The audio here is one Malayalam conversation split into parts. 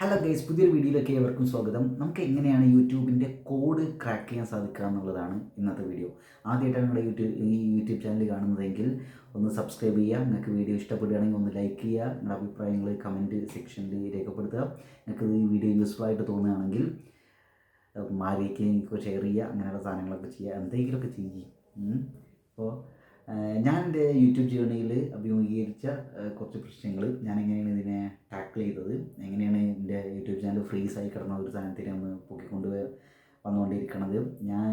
ഹലോ ഗൈസ് പുതിയൊരു വീഡിയോയിലേക്ക് ഏവർക്കും സ്വാഗതം. നമുക്ക് എങ്ങനെയാണ് യൂട്യൂബിന്റെ കോഡ് ക്രാക്ക് ചെയ്യാൻ സാധിക്കുക എന്നുള്ളതാണ് ഇന്നത്തെ വീഡിയോ. ആദ്യമായിട്ടാണ് നിങ്ങളുടെ യൂട്യൂബ് ഈ യൂട്യൂബ് ചാനൽ കാണുന്നതെങ്കിൽ ഒന്ന് സബ്സ്ക്രൈബ് ചെയ്യുക. നിങ്ങൾക്ക് വീഡിയോ ഇഷ്ടപ്പെടുകയാണെങ്കിൽ ഒന്ന് ലൈക്ക് ചെയ്യുക. നിങ്ങളുടെ അഭിപ്രായങ്ങൾ കമന്റ് സെക്ഷനിൽ രേഖപ്പെടുത്തുക. നിങ്ങൾക്ക് ഈ വീഡിയോ യൂസ്ഫുൾ ആയിട്ട് തോന്നുകയാണെങ്കിൽ മാരിക്ക് എനിക്ക് ഷെയർ ചെയ്യുക. അങ്ങനെയുള്ള സാധനങ്ങളൊക്കെ ചെയ്യുക. എന്തെങ്കിലുമൊക്കെ ചെയ്യും അപ്പോൾ ഞാൻ എന്റെ യൂട്യൂബ് ജേണിയിൽ അഭിമുഖീകരിച്ച കുറച്ച് പ്രശ്നങ്ങൾ ഞാൻ എങ്ങനെയാണ് ഇതിനെ ടാക്കിൾ ചെയ്തത് എങ്ങനെയാണ് എന്റെ യൂട്യൂബ് ചാനൽ ഫ്രീസായി കിടന്ന ഒരു സാധനത്തിനെ ഒന്ന് പൊക്കിക്കൊണ്ട് വന്നുകൊണ്ടിരിക്കണത്. ഞാൻ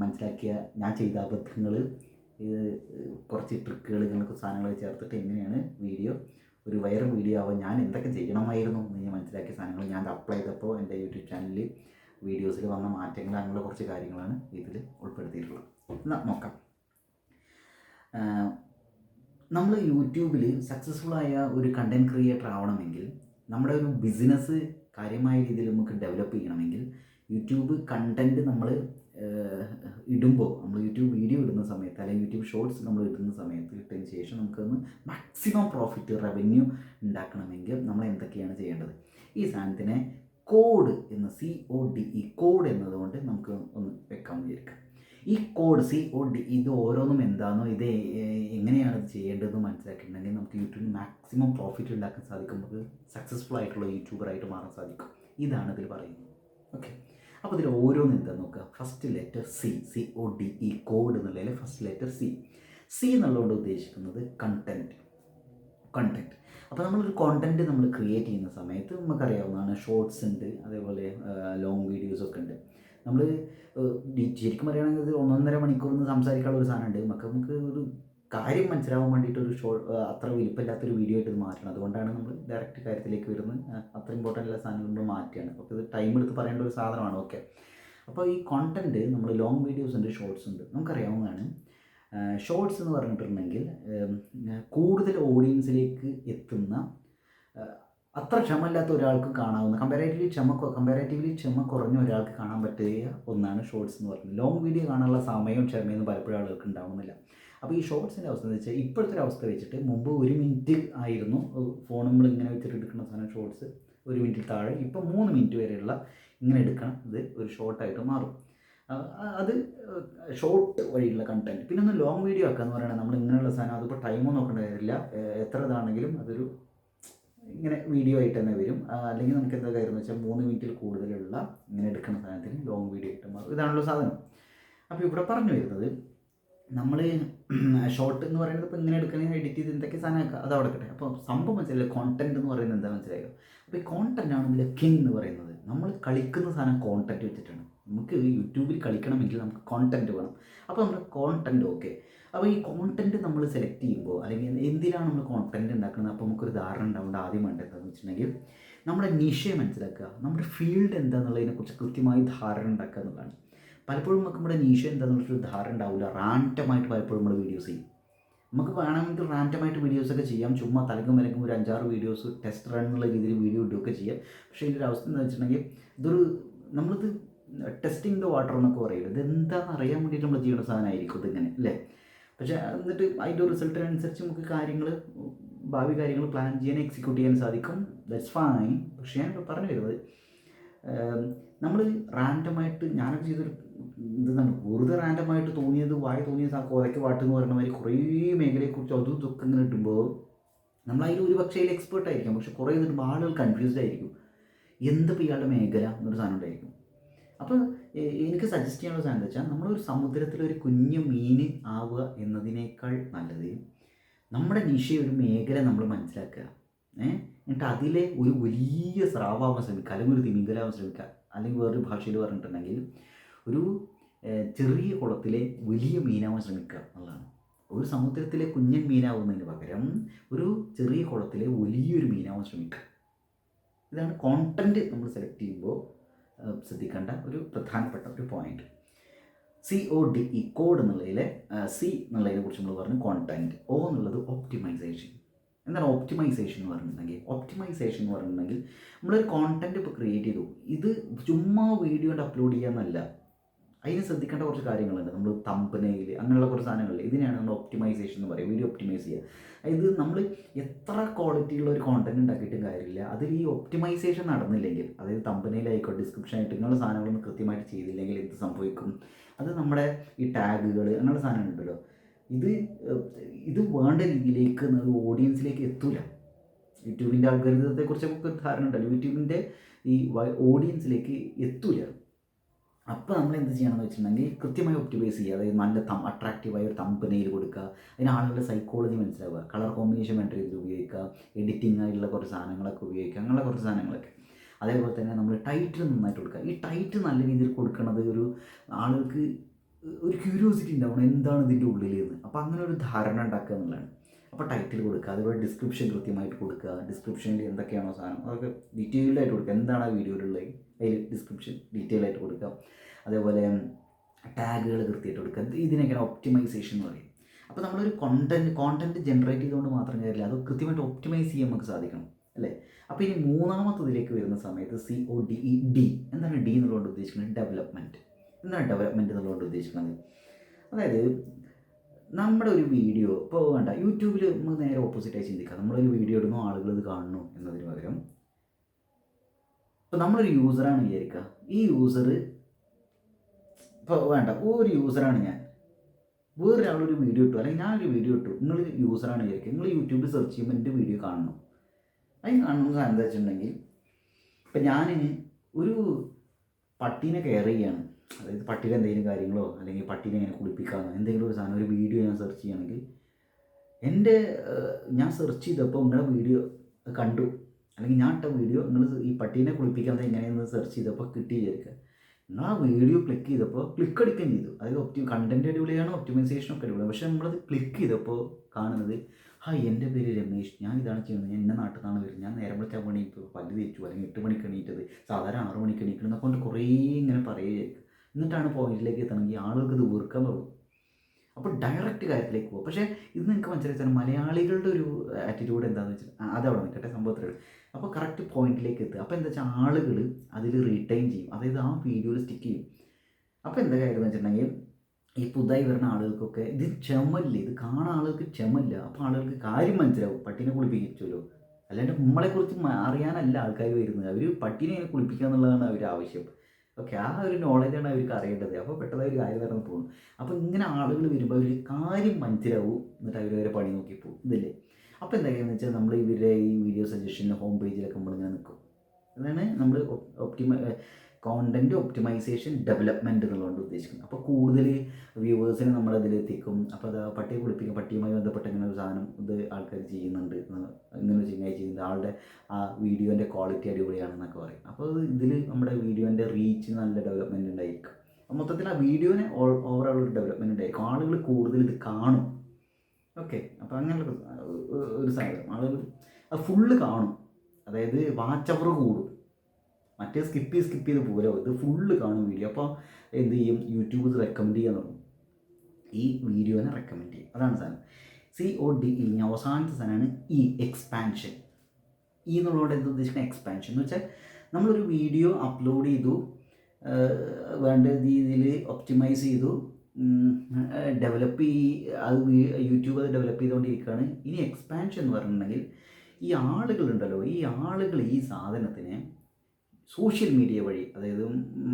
മനസ്സിലാക്കിയ ഞാൻ ചെയ്ത അബദ്ധങ്ങൾ കുറച്ച് ട്രിക്കുകൾ ഇങ്ങനത്തെ സാധനങ്ങൾ ചേർത്തിട്ട് എങ്ങനെയാണ് വീഡിയോ ഒരു വൈറൽ വീഡിയോ ആവാൻ ഞാൻ എന്തൊക്കെ ചെയ്യണമായിരുന്നു എന്ന് ഞാൻ മനസ്സിലാക്കിയ സാധനങ്ങൾ ഞാൻ അപ്ലൈ ചെയ്തപ്പോൾ എന്റെ യൂട്യൂബ് ചാനലിൽ വീഡിയോസിൽ വന്ന മാറ്റങ്ങൾ അങ്ങനെയുള്ള കുറച്ച് കാര്യങ്ങളാണ് ഇതിൽ ഉൾപ്പെടുത്തിയിട്ടുള്ളത്. എന്നാൽ നോക്കാം. നമ്മൾ യൂട്യൂബിൽ സക്സസ്ഫുൾ ആയ ഒരു കണ്ടന്റ് ക്രിയേറ്റർ ആവണമെങ്കിൽ നമ്മുടെ ഒരു ബിസിനസ് കാര്യമായ രീതിയിൽ നമുക്ക് ഡെവലപ്പ് ചെയ്യണമെങ്കിൽ യൂട്യൂബ് കണ്ടന്റ് നമ്മൾ ഇടുമ്പോൾ നമ്മൾ യൂട്യൂബ് വീഡിയോ ഇടുന്ന സമയത്ത് അല്ലെങ്കിൽ യൂട്യൂബ് ഷോർട്സ് നമ്മൾ ഇടുന്ന സമയത്ത് ഇട്ടതിന് ശേഷം നമുക്കൊന്ന് മാക്സിമം പ്രോഫിറ്റ് റവന്യൂ ഉണ്ടാക്കണമെങ്കിൽ നമ്മൾ എന്തൊക്കെയാണ് ചെയ്യേണ്ടത്? ഈ സാധനത്തിനെ കോഡ് എന്ന C O D E code എന്നതുകൊണ്ട് നമുക്ക് ഒന്ന് വെക്കാൻ വിചാരിക്കാം. ഈ കോഡ് സി ഒ ഡി ഇത് ഓരോന്നും എന്താണോ ഇത് എങ്ങനെയാണ് ചെയ്യേണ്ടതെന്ന് മനസ്സിലാക്കിയിട്ടുണ്ടെങ്കിൽ നമുക്ക് യൂട്യൂബിൽ മാക്സിമം പ്രോഫിറ്റ് ഉണ്ടാക്കാൻ സാധിക്കും. നമുക്ക് സക്സസ്ഫുൾ ആയിട്ടുള്ള യൂട്യൂബറായിട്ട് മാറാൻ സാധിക്കും. ഇതാണ് ഇതിൽ പറയുന്നത്. ഓക്കെ അപ്പോൾ ഇതിൽ ഓരോന്നും എന്താണെന്ന് നോക്കുക? First letter C C O D E code എന്നുള്ളതിൽ ഫസ്റ്റ് ലെറ്റർ സി സി എന്നുള്ളതുകൊണ്ട് ഉദ്ദേശിക്കുന്നത് കണ്ടന്റ് കണ്ടന്റ് അപ്പോൾ നമ്മളൊരു കോണ്ടന്റ് നമ്മൾ ക്രിയേറ്റ് ചെയ്യുന്ന സമയത്ത് നമുക്കറിയാവുന്നതാണ് ഷോർട്സ് ഉണ്ട് അതേപോലെ ലോങ് വീഡിയോസൊക്കെ ഉണ്ട്. നമ്മൾ ശരിക്കും പറയുകയാണെങ്കിൽ ഇത് ഒന്നൊന്നര മണിക്കൂർ നിന്ന് സംസാരിക്കാനുള്ള ഒരു സാധനമുണ്ട്. നമുക്ക് നമുക്ക് ഒരു കാര്യം മനസ്സിലാവാൻ വേണ്ടിയിട്ട് ഒരു ഷോ അത്ര വലിപ്പമില്ലാത്തൊരു വീഡിയോ ആയിട്ട് ഇത് മാറ്റണം. അതുകൊണ്ടാണ് നമ്മൾ ഡയറക്റ്റ് കാര്യത്തിലേക്ക് വരുന്നത്. അത്ര ഇമ്പോർട്ടന്റ് ഉള്ള സാധനം നമ്മൾ മാറ്റുകയാണ്. അപ്പോൾ ഇത് ടൈം എടുത്ത് പറയേണ്ട ഒരു സാധനമാണ്. ഓക്കെ അപ്പോൾ ഈ കോണ്ടന്റ് നമ്മൾ ലോങ് വീഡിയോസ് ഉണ്ട് ഷോർട്സ് ഉണ്ട്. നമുക്കറിയാവുന്നതാണ്. ഷോർട്സ് എന്ന് പറഞ്ഞിട്ടുണ്ടെങ്കിൽ കൂടുതൽ ഓഡിയൻസിലേക്ക് എത്തുന്ന അത്ര ക്ഷമയില്ലാത്ത ഒരാൾക്ക് കാണാവുന്ന കമ്പാരേറ്റീവ്ലി ക്ഷമ കമ്പാരേറ്റീവ്ലി ക്ഷമ കുറഞ്ഞ ഒരാൾക്ക് കാണാൻ പറ്റിയ ഒന്നാണ് ഷോർട്സ് എന്ന് പറയുന്നത്. ലോങ് വീഡിയോ കാണാനുള്ള സമയവും ക്ഷമയൊന്നും പലപ്പോഴും ആളുകൾക്ക് ഉണ്ടാവുന്നില്ല. അപ്പോൾ ഈ ഷോർട്സിന്റെ അവസ്ഥ എന്ന് വെച്ചാൽ ഇപ്പോഴത്തെ ഒരു അവസ്ഥ വെച്ചിട്ട് മുമ്പ് ഒരു മിനിറ്റ് ആയിരുന്നു. ഫോൺ നമ്മൾ ഇങ്ങനെ വെച്ചിട്ട് എടുക്കുന്ന സാധനം ഷോർട്സ് ഒരു മിനിറ്റിൽ താഴെ. ഇപ്പോൾ മൂന്ന് മിനിറ്റ് വരെയുള്ള ഇങ്ങനെ എടുക്കണം. ഇത് ഒരു ഷോർട്ടായിട്ട് മാറും. അത് ഷോർട്ട് വഴിയുള്ള കണ്ടന്റ് പിന്നെ ഒന്ന് ലോങ് വീഡിയോ ആക്കുക എന്ന് പറയുന്നത് നമ്മൾ ഇങ്ങനെയുള്ള സാധനം അതിപ്പോൾ ടൈമോ നോക്കേണ്ട കാര്യമില്ല എത്ര ഇതാണെങ്കിലും അതൊരു ഇങ്ങനെ വീഡിയോ ആയിട്ട് തന്നെ വരും. അല്ലെങ്കിൽ നമുക്ക് എന്താ കാര്യം എന്ന് വെച്ചാൽ മൂന്ന് മിനിറ്റിൽ കൂടുതലുള്ള ഇങ്ങനെ എടുക്കുന്ന സാധനത്തിന് ലോങ് വീഡിയോ ആയിട്ട് മാറും. ഇതാണല്ലോ സാധനം. അപ്പോൾ ഇവിടെ പറഞ്ഞു വരുന്നത് നമ്മൾ ഷോർട്ട് എന്ന് പറയുന്നത് ഇപ്പോൾ ഇങ്ങനെ എടുക്കണമെങ്കിൽ എഡിറ്റ് ചെയ്ത് എന്തൊക്കെ സാധനമൊക്കെ അത് അവിടെ കിട്ടെ അപ്പോൾ സംഭവം മനസ്സിലായി കോണ്ടന്റ് എന്ന് പറയുന്നത് എന്താ മനസ്സിലായോ? അപ്പോൾ ഈ കോണ്ടന്റ് ആണ് കിങ് എന്ന് പറയുന്നത്. നമ്മൾ കളിക്കുന്ന സാധനം കോണ്ടന്റ് വെച്ചിട്ടാണ്. നമുക്ക് യൂട്യൂബിൽ കളിക്കണമെങ്കിൽ നമുക്ക് കോണ്ടന്റ് വേണം. അപ്പോൾ നമ്മൾ കോണ്ടന്റ് ഓക്കെ അപ്പോൾ ഈ കോണ്ടന്റ് നമ്മൾ സെലക്ട് ചെയ്യുമ്പോൾ അല്ലെങ്കിൽ എന്തിനാണ് നമ്മൾ കോണ്ടന്റ് ഉണ്ടാക്കുന്നത്? അപ്പോൾ നമുക്കൊരു ധാരണ ഉണ്ടാവേണ്ട ആദ്യം വേണ്ടതെന്ന് വെച്ചിട്ടുണ്ടെങ്കിൽ നമ്മുടെ നിഷയം മനസ്സിലാക്കുക. നമ്മുടെ ഫീൽഡ് എന്താണെന്നുള്ളതിനെക്കുറിച്ച് കൃത്യമായി ധാരണ ഉണ്ടാക്കുക എന്നുള്ളതാണ്. പലപ്പോഴും നമുക്ക് നമ്മുടെ നീഷ എന്താണെന്നുള്ളൊരു ധാരണ ഉണ്ടാവില്ല. റാൻഡമായിട്ട് പലപ്പോഴും നമ്മൾ വീഡിയോസ് ചെയ്യും. നമുക്ക് വേണമെങ്കിൽ റാൻഡമായിട്ട് വീഡിയോസൊക്കെ ചെയ്യാം. ചുമ്മാ തലക്കും വിലക്കും ഒരു അഞ്ചാറ് വീഡിയോസ് ടെസ്റ്റ് റൺ എന്നുള്ള രീതിയിൽ വീഡിയോ ഇടുകയൊക്കെ ചെയ്യാം. പക്ഷേ ഇതിന്റെ ഒരു അവസ്ഥ എന്ന് വെച്ചിട്ടുണ്ടെങ്കിൽ ഇതൊരു നമ്മളിത് ടെസ്റ്റിംഗ് ദ വാട്ടർ എന്നൊക്കെ പറയുന്നത് ഇത് എന്താണെന്ന് അറിയാൻ വേണ്ടിയിട്ട് നമ്മൾ ചെയ്യുന്ന സാധനമായിരിക്കും ഇതിങ്ങനെ അല്ലേ? പക്ഷേ എന്നിട്ട് അതിന്റെ റിസൾട്ടിനനുസരിച്ച് നമുക്ക് കാര്യങ്ങൾ ഭാവി കാര്യങ്ങൾ പ്ലാൻ ചെയ്യാൻ എക്സിക്യൂട്ട് ചെയ്യാൻ സാധിക്കും. ദറ്റ്സ് ഫൈൻ പക്ഷേ ഞാൻ പറഞ്ഞു വരുന്നത് നമ്മൾ റാൻഡമായിട്ട് ഞാനൊക്കെ ചെയ്തൊരു നമ്മൾ വെറുതെ റാൻഡമായിട്ട് തോന്നിയത് വായ തോന്നിയ സാ കോതയ്ക്ക് പാട്ട് എന്ന് പറയുന്ന മാതിരി കുറേ മേഖലയെക്കുറിച്ച് അതും ഇതൊക്കെ ഇങ്ങനെ ഇടുമ്പോൾ നമ്മൾ അതിൽ ഒരു പക്ഷേ അതിൽ എക്സ്പേർട്ട് ആയിരിക്കാം. പക്ഷെ കുറേ ഇടുമ്പോൾ ആളുകൾ കൺഫ്യൂസ്ഡ് ആയിരിക്കും. എന്തിപ്പോൾ ഇയാളുടെ മേഖല എന്നൊരു സാധനം ഉണ്ടായിരിക്കും. അപ്പോൾ എനിക്ക് സജസ്റ്റ് ചെയ്യാനുള്ള സാധനം എന്താ വെച്ചാൽ നമ്മളൊരു സമുദ്രത്തിലൊരു കുഞ്ഞു മീൻ ആവുക എന്നതിനേക്കാൾ നല്ലത് നമ്മുടെ നിശ ഒരു മേഖല നമ്മൾ മനസ്സിലാക്കുക. ഏഹ് എന്നിട്ട് അതിലെ ഒരു വലിയ സ്രാവാവാൻ ശ്രമിക്കുക അല്ലെങ്കിൽ ഒരു തിമിങ്കലാവാൻ ശ്രമിക്കുക അല്ലെങ്കിൽ വേറൊരു ഭാഷയിൽ പറഞ്ഞിട്ടുണ്ടെങ്കിൽ ഒരു ചെറിയ കുളത്തിലെ വലിയ മീനാവാൻ ശ്രമിക്കുക എന്നുള്ളതാണ്. ഒരു സമുദ്രത്തിലെ കുഞ്ഞൻ മീനാവുന്നതിന് പകരം ഒരു ചെറിയ കുളത്തിലെ വലിയൊരു മീനാവാൻ ശ്രമിക്കുക. ഇതാണ് കോണ്ടന്റ് നമ്മൾ സെലക്ട് ചെയ്യുമ്പോൾ ശ്രദ്ധിക്കേണ്ട ഒരു പ്രധാനപ്പെട്ട ഒരു point C O D E code എന്നുള്ളതിലെ C എന്നുള്ളതിനെ കുറിച്ച് നമ്മൾ പറഞ്ഞു കോണ്ടന്റ് ഒ എന്നുള്ളത് ഓപ്റ്റിമൈസേഷൻ എന്താണ് ഓപ്റ്റിമൈസേഷൻ എന്ന് പറഞ്ഞിട്ടുണ്ടെങ്കിൽ? ഓപ്റ്റിമൈസേഷൻ എന്ന് പറഞ്ഞിട്ടുണ്ടെങ്കിൽ നമ്മളൊരു കോണ്ടന്റ് ഇപ്പോൾ ക്രിയേറ്റ് ചെയ്തു. ഇത് ചുമ്മാ വീഡിയോ അപ്ലോഡ് ചെയ്യാന്നല്ല. അതിന് ശ്രദ്ധിക്കേണ്ട കുറച്ച് കാര്യങ്ങളുണ്ട്. നമ്മൾ തമ്പനയിൽ അങ്ങനെയുള്ള കുറച്ച് സാധനങ്ങളിൽ ഇതിനെയാണ് നമ്മൾ ഒപ്റ്റിമൈസേഷൻ എന്ന് പറയുക വീഡിയോ ഒപ്റ്റിമൈസ് ചെയ്യുക. അതായത് നമ്മൾ എത്ര ക്വാളിറ്റിയുള്ള ഒരു കോണ്ടന്റ് ഉണ്ടാക്കിയിട്ടും കാര്യമില്ല. അതിൽ ഈ ഒപ്റ്റിമൈസേഷൻ നടന്നില്ലെങ്കിൽ അതായത് തമ്പനയിലായിക്കോട്ടെ ഡിസ്ക്രിപ്ഷൻ ആയിട്ട് ഇങ്ങനെയുള്ള സാധനങ്ങളൊന്നും കൃത്യമായിട്ട് ചെയ്തില്ലെങ്കിൽ എന്ത് സംഭവിക്കും? അത് നമ്മുടെ ഈ ടാഗുകൾ അങ്ങനെയുള്ള സാധനങ്ങളുണ്ടല്ലോ ഇത് ഇത് വേണ്ട രീതിയിലേക്ക് ഓഡിയൻസിലേക്ക് എത്തൂല. യൂട്യൂബിന്റെ ഒരു ധാരണ ഉണ്ടല്ലോ. യൂട്യൂബിന്റെ ഈ ഓഡിയൻസിലേക്ക് എത്തൂല. അപ്പോൾ നമ്മൾ എന്ത് ചെയ്യണമെന്ന് വെച്ചിട്ടുണ്ടെങ്കിൽ കൃത്യമായി ഒപ്റ്റിമൈസ് ചെയ്യുക. അതായത് നല്ല തം അട്രാക്റ്റീവായ ഒരു തമ്പനയിൽ കൊടുക്കുക. അതിന് ആളുകളുടെ സൈക്കോളജി മനസ്സിലാവുക. കളർ കോമ്പിനേഷൻ വേണ്ട രീതിയിൽ ഉപയോഗിക്കുക. എഡിറ്റിംഗ് ആയിട്ടുള്ള കുറച്ച് സാധനങ്ങളൊക്കെ ഉപയോഗിക്കുക. അങ്ങനെയുള്ള കുറച്ച് സാധനങ്ങളൊക്കെ. അതേപോലെ തന്നെ നമ്മൾ ടൈറ്റിൽ നന്നായിട്ട് കൊടുക്കുക. ഈ ടൈറ്റ് നല്ല രീതിയിൽ കൊടുക്കുന്നത് ഒരു ആളുകൾക്ക് ഒരു ക്യൂരിയോസിറ്റി ഉണ്ടാവണം. എന്താണ് ഇതിന്റെ ഉള്ളിൽ എന്ന് അപ്പോൾ അങ്ങനെ ഒരു ധാരണ ഉണ്ടാക്കുക എന്നുള്ളതാണ്. അപ്പോൾ ടൈറ്റിൽ കൊടുക്കുക. അതുപോലെ ഡിസ്ക്രിപ്ഷൻ കൃത്യമായിട്ട് കൊടുക്കുക. ഡിസ്ക്രിപ്ഷനിൽ എന്തൊക്കെയാണോ സാധനം. അതൊക്കെ ഡീറ്റെയിൽഡായിട്ട് കൊടുക്കുക. എന്താണ് ആ വീഡിയോയിലുള്ളത് അതിൽ ഡിസ്ക്രിപ്ഷൻ ഡീറ്റെയിൽ ആയിട്ട് കൊടുക്കാം. അതേപോലെ ടാഗുകൾ കൃത്യമായിട്ട് കൊടുക്കുക ഇത് ഇതിനൊക്കെയാണ് ഒപ്റ്റിമൈസേഷൻ എന്ന് പറയും. അപ്പോൾ നമ്മളൊരു കോണ്ടന്റ് കോണ്ടന്റ് ജനറേറ്റ് ചെയ്തുകൊണ്ട് മാത്രം കാര്യമില്ല. അത് കൃത്യമായിട്ട് ഒപ്റ്റിമൈസ് ചെയ്യാൻ നമുക്ക് സാധിക്കണം അല്ലേ? അപ്പോൾ ഇനി മൂന്നാമത്തതിലേക്ക് വരുന്ന സമയത്ത് C O D E D എന്താണ് ഡി എന്നുള്ളതുകൊണ്ട് ഉദ്ദേശിക്കുന്നത്? ഡെവലപ്മെന്റ് എന്താണ് ഡെവലപ്മെന്റ് എന്നുള്ളതുകൊണ്ട് ഉദ്ദേശിക്കുന്നത്? അതായത് നമ്മുടെ ഒരു വീഡിയോ ഇപ്പോൾ വേണ്ട യൂട്യൂബിൽ നമുക്ക് നേരെ ഓപ്പോസിറ്റായി ചിന്തിക്കാം. നമ്മളൊരു വീഡിയോ ഇടുന്നു ആളുകൾ ഇത് കാണുന്നു എന്നതിന് പകരം ഇപ്പോൾ നമ്മളൊരു യൂസറാണ് വിചാരിക്കുക. ഈ യൂസർ ഇപ്പോൾ വേണ്ട ഒരു യൂസറാണ് ഞാൻ. വേറൊരാളൊരു വീഡിയോ ഇട്ടു അല്ലെങ്കിൽ ഞാനൊരു വീഡിയോ ഇട്ടു. നിങ്ങൾ യൂസറാണ് വിചാരിക്കുക. നിങ്ങൾ യൂട്യൂബിൽ സെർച്ച് ചെയ്യുമ്പോൾ എന്റെ വീഡിയോ കാണണം. അതിന് കാണുന്ന എന്താ വെച്ചിട്ടുണ്ടെങ്കിൽ ഇപ്പം ഞാൻ ഒരു പട്ടീനെ കെയർ ചെയ്യാണ്. അതായത് പട്ടിയുടെ എന്തെങ്കിലും കാര്യങ്ങളോ അല്ലെങ്കിൽ പട്ടീനെ എങ്ങനെ കുളിപ്പിക്കാമെന്നോ എന്തെങ്കിലും ഒരു സാധനം ഒരു വീഡിയോ ഞാൻ സെർച്ച് ചെയ്യുകയാണെങ്കിൽ എന്റെ ഞാൻ സെർച്ച് ചെയ്തപ്പോൾ നിങ്ങളുടെ വീഡിയോ കണ്ടു. അല്ലെങ്കിൽ ഞാൻ ഇട്ട വീഡിയോ നിങ്ങൾ ഈ പട്ടീനെ കുളിപ്പിക്കാൻ എങ്ങനെയെന്ന് സെർച്ച് ചെയ്തപ്പോൾ കിട്ടി വിചാരിക്കുക നിങ്ങൾ ആ വീഡിയോ ക്ലിക്ക് ചെയ്തപ്പോൾ ക്ലിക്ക് അടിക്കുകയും ചെയ്തു. അതായത് ഒപ്റ്റി കണ്ടന്റ് അടിപൊളിയാണ് ഒപ്റ്റിമൈസേഷൻ ഒക്കെ അടിപൊളിയാണ്. പക്ഷേ നമ്മളത് ക്ലിക്ക് ചെയ്തപ്പോൾ കാണുന്നത് ആ എന്റെ പേര് രമേഷ് ഞാൻ ഇതാണ് ചെയ്യുന്നത്. ഞാൻ എന്റെ നാട്ടിൽ നിന്നാണ് വരുന്നത്. ഞാൻ നേരം വിളിച്ചാൽ പണി ഇപ്പോൾ പല്ല് തേച്ചു. അല്ലെങ്കിൽ എട്ട് മണിക്ക് എണീറ്റത്. സാധാരണ ആറ് മണിക്ക് എണീക്കണം എന്നൊക്കെ കൊണ്ട് കുറേ ഇങ്ങനെ പറയുകയായിരിക്കും. എന്നിട്ടാണ് പോയിന്റിലേക്ക് എത്തണമെങ്കിൽ ആളുകൾക്ക് ഇത് വീർക്കാൻ തുടങ്ങും അപ്പോൾ ഡയറക്റ്റ് കാര്യത്തിലേക്ക് പോകും പക്ഷേ ഇത് നിങ്ങൾക്ക് മനസ്സിലാക്കാൻ മലയാളികളുടെ ഒരു ആറ്റിറ്റ്യൂഡ് എന്താണെന്ന് വെച്ചാൽ അതവിടെ നിൽക്കട്ടെ. സംഭവത്തിലുണ്ട് അപ്പോൾ കറക്റ്റ് പോയിന്റിലേക്ക് എത്തുക. അപ്പോൾ എന്താ വെച്ചാൽ ആളുകൾ അതിൽ റിട്ടൈൻ ചെയ്യും. അതായത് ആ വീഡിയോയിൽ സ്റ്റിക്ക് ചെയ്യും. അപ്പോൾ എന്താ കാര്യം എന്ന് വെച്ചിട്ടുണ്ടെങ്കിൽ ഈ പുതുതായി വരുന്ന ആളുകൾക്കൊക്കെ ഇത് ക്ഷമല്ല ഇത് കാണാൻ ആളുകൾക്ക് ക്ഷമല്ല അപ്പോൾ ആളുകൾക്ക് കാര്യം മനസ്സിലാവും. പട്ടീനെ കുളിപ്പിക്കുമല്ലോ. അല്ലാണ്ട് നമ്മളെക്കുറിച്ച് കുറിച്ച് അറിയാനല്ല ആൾക്കാർ വരുന്നത്. അവർ പട്ടീനെ ഇങ്ങനെ കുളിപ്പിക്കുക എന്നുള്ളതാണ് അവർ ആവശ്യം. ഓക്കെ ആ ഒരു നോളജാണ് അവർക്ക് അറിയേണ്ടത്. അപ്പോൾ പെട്ടെന്ന് ഒരു കാര്യം വരണം തോന്നും അപ്പോൾ ഇങ്ങനെ ആളുകൾ വരുമ്പോൾ അവർ കാര്യം മനസ്സിലാവും. എന്നിട്ട് അവർ വരെ പണി നോക്കി പോകും. ഇതില്ലേ? അപ്പോൾ എന്താ വെച്ചാൽ നമ്മൾ ഇവരുടെ ഈ വീഡിയോ സജഷൻ ഹോം പേജിലൊക്കെ നമ്മളിങ്ങനെ നിൽക്കും അതാണ് നമ്മൾ ഒപ്റ്റിമ കോണ്ടന്റ് ഒപ്റ്റിമൈസേഷൻ ഡെവലപ്മെന്റ് എന്നുള്ളതുകൊണ്ട് ഉദ്ദേശിക്കുന്നത്. അപ്പോൾ കൂടുതൽ വ്യൂവേഴ്സിനെ നമ്മൾ അതിലെത്തിക്കും. അപ്പോൾ അത് പട്ടിയെ കുളിപ്പിക്കും. പട്ടിയുമായി ബന്ധപ്പെട്ട ഇങ്ങനെ ഒരു സാധനം ഇത് ആൾക്കാർ ചെയ്യുന്നുണ്ട് ഇങ്ങനെ ഒരു ചെയ്യുന്നത് ആളുടെ ആ വീഡിയോന്റെ ക്വാളിറ്റി അടിപൊളിയാണെന്നൊക്കെ പറയും. അപ്പോൾ ഇതിൽ നമ്മുടെ വീഡിയോന്റെ റീച്ച് നല്ല ഡെവലപ്മെന്റ് ഉണ്ടായിരിക്കും. മൊത്തത്തിൽ ആ വീഡിയോനെ ഓവറോൾ ഡെവലപ്മെന്റ് ഉണ്ടായിരിക്കും. ആളുകൾ കൂടുതൽ ഇത് കാണും. ഓക്കെ. അപ്പോൾ അങ്ങനെയുള്ള ഒരു- സാധനം ആളുകൾ അത് ഫുള്ള് കാണും. അതായത് വാച്ച് അവർ കൂടും. മറ്റേ സ്കിപ്പ് ചെയ്ത് സ്കിപ്പ് ചെയ്ത് പോരോ. ഇത് ഫുള്ള് കാണും വീഡിയോ അപ്പോൾ എന്ത് ചെയ്യും? യൂട്യൂബ് ഇത് റെക്കമെൻഡ് ചെയ്യാൻ തുടങ്ങും. ഈ വീഡിയോനെ റെക്കമെൻഡ് ചെയ്യും. അതാണ് സാധനം. സി ഒ ഡി ഇ അവസാനത്തെ സാധനമാണ് ഇ എക്സ്പാൻഷൻ ഈ എന്നുള്ളതുകൊണ്ട് എന്ത് ഉദ്ദേശിക്കുന്നത്? എക്സ്പാൻഷൻ എന്ന് വെച്ചാൽ നമ്മളൊരു വീഡിയോ അപ്ലോഡ് ചെയ്തു വേണ്ട രീതിയിൽ ഒപ്റ്റിമൈസ് ചെയ്തു ഡെവലപ്പ് ചെയ് അത് യൂട്യൂബ് അത് ഡെവലപ്പ് ചെയ്തുകൊണ്ടിരിക്കുകയാണ്. ഇനി എക്സ്പാൻഷൻ എന്ന് പറഞ്ഞിട്ടുണ്ടെങ്കിൽ ഈ ആളുകളുണ്ടല്ലോ ഈ ആളുകൾ ഈ സാധനത്തിനെ സോഷ്യൽ മീഡിയ വഴി അതായത്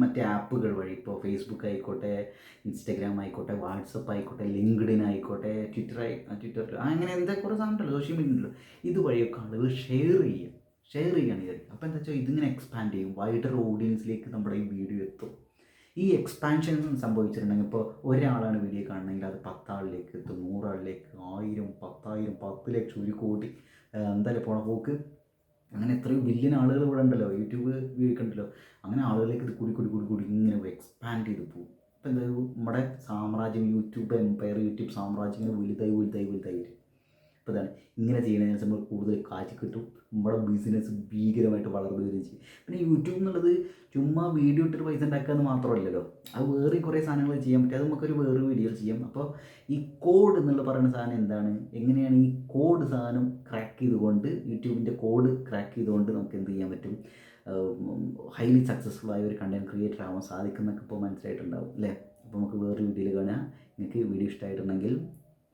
മറ്റേ ആപ്പുകൾ വഴി ഇപ്പോൾ ഫേസ്ബുക്ക് ആയിക്കോട്ടെ ഇൻസ്റ്റഗ്രാം ആയിക്കോട്ടെ വാട്സപ്പ് ആയിക്കോട്ടെ ലിങ്ക്ഡിൻ ആയിക്കോട്ടെ ട്വിറ്റർ ആയി ട്വിറ്റർ അങ്ങനെ എന്താ കുറേ സാധനമുണ്ടല്ലോ സോഷ്യൽ മീഡിയ ഉണ്ടല്ലോ. ഇതുവഴിയൊക്കെ ആളുകൾ ഷെയർ ചെയ്യും ഷെയർ ചെയ്യുകയാണ് ഇത് അപ്പോൾ എന്താ വെച്ചാൽ ഇതിങ്ങനെ എക്സ്പാൻഡ് ചെയ്യും വൈഡർ ഓഡിയൻസിലേക്ക് നമ്മുടെ ഈ വീഡിയോ എത്തും. ഈ എക്സ്പാൻഷൻ സംഭവിച്ചിട്ടുണ്ടെങ്കിൽ ഇപ്പോൾ ഒരാളാണ് വീഡിയോ കാണണമെങ്കിൽ അത് പത്താളിലേക്ക് എത്തും നൂറാളിലേക്ക് ആയിരം പത്തായിരം പത്ത് ലക്ഷം ഒരു കോടി. എന്തായാലും പോണ. പോക്ക്. അങ്ങനെ എത്രയും ബില്യൺ ആളുകൾ ഇവിടെ ഉണ്ടല്ലോ. യൂട്യൂബ് ഉപയോഗിക്കണ്ടല്ലോ അങ്ങനെ ആളുകളിലേക്ക് ഇത് കൂടി കൂടി കൂടി കൂടി ഇങ്ങനെ എക്സ്പാൻഡ് ചെയ്ത് പോകും ഇപ്പം എന്താ നമ്മുടെ സാമ്രാജ്യം യൂട്യൂബ് എംപയർ യൂട്യൂബ് സാമ്രാജ്യം ഇങ്ങനെ വലുതായി വലുതായി വലുതായി വരും. ഇതാണ്. ഇങ്ങനെ ചെയ്യുന്നതിന് നമ്മൾ കൂടുതൽ കാറ്റ് കിട്ടും. നമ്മുടെ ബിസിനസ് ഭീകരമായിട്ട് വളർന്നു വരികയും ചെയ്യും. പിന്നെ യൂട്യൂബ് എന്നുള്ളത് ചുമ്മാ വീഡിയോ ഇട്ടിട്ട് പൈസ ഉണ്ടാക്കുക എന്ന് മാത്രമല്ലല്ലോ. അത് വേറെ കുറേ സാധനങ്ങൾ ചെയ്യാൻ പറ്റും. അത് നമുക്കൊരു വേറെ വീഡിയോ ചെയ്യാം. അപ്പോൾ ഈ കോഡ് എന്നുള്ള പറയുന്ന സാധനം എന്താണ്? എങ്ങനെയാണ് ഈ കോഡ് സാധനം ക്രാക്ക് ചെയ്തുകൊണ്ട് യൂട്യൂബിന്റെ കോഡ് ക്രാക്ക് ചെയ്തുകൊണ്ട് നമുക്ക് എന്ത് ചെയ്യാൻ പറ്റും? ഹൈലി സക്സസ്ഫുൾ ആയ ഒരു കണ്ടന്റ് ക്രിയേറ്റർ ആവാൻ സാധിക്കുന്നൊക്കെ ഇപ്പോൾ മനസ്സിലായിട്ടുണ്ടാവും അല്ലേ? അപ്പോൾ നമുക്ക് വേറൊരു വീഡിയോയിൽ കാണാം. നിങ്ങൾക്ക് വീഡിയോ ഇഷ്ടമായിട്ടുണ്ടെങ്കിൽ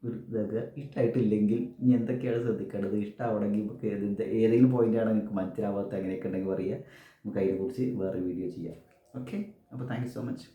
ഒരു ഇതൊക്കെ ഇഷ്ടമായിട്ടില്ലെങ്കിൽ ഇനി എന്തൊക്കെയാണ് ശ്രദ്ധിക്കേണ്ടത്? ഇഷ്ടമാവണമെങ്കിൽ നമുക്ക് ഏത് ഏതെങ്കിലും പോയിന്റാണ് നിങ്ങൾക്ക് മനസ്സിലാവാത്ത അങ്ങനെയൊക്കെ ഉണ്ടെങ്കിൽ പറയുക. നമുക്ക് അതിനെക്കുറിച്ച് വേറെ വീഡിയോ ചെയ്യാം. ഓക്കെ അപ്പോൾ താങ്ക് സോ മച്ച്